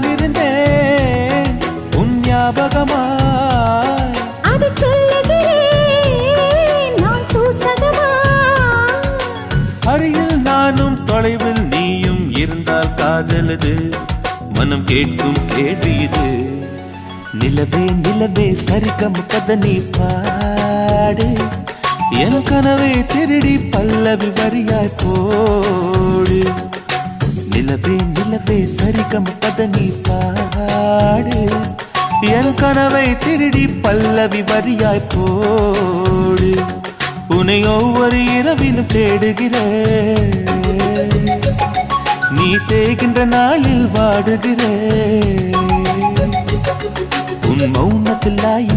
நான் இருந்தேன் உன் ஞாபகமா அது அருகில் நானும் தொலைவில் நீயும் இருந்தால் காதலது. மனம் கேட்கும் கேள்வி இது. நிலவே நிலவே சரிகம கத நீ பாடு. என் கனவை திருடி பல்லவி வரியாய் போடு. நிலவே சரிகம் கதை நீ பாடு. என் கனவை திருடி பல்லவி வரியாய் போடு. உன்னை ஒவ்வொரு இரவிலும் தேடுகிறேன். நீ தேகின்ற நாளில் வாடுகிறேன். உன் மௌனத்தில் ஆயி